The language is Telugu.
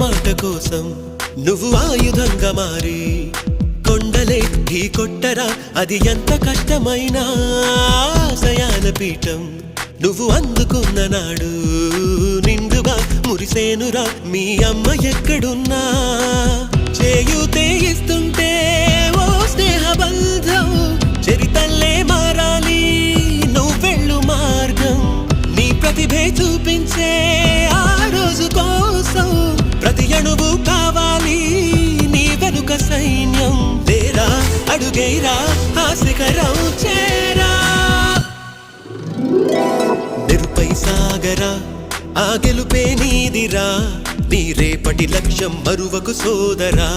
మాట కోసం నువ్వు ఆయుధంగా మారి కొండలే ఢీ కొట్టరా అది ఎంత కష్టమైన ఆశయాల పీఠం. నువ్వు అందుకున్న నాడు నిండుగా మురిసేనురా మీ అమ్మ ఎక్కడున్నా? అడుగైరా ఆ శిఖరం చేరా. నిరుపై సాగరా ఆ గెలుపే నీదిరా నీ రేపటి లక్ష్యం మరువకు సోదరా.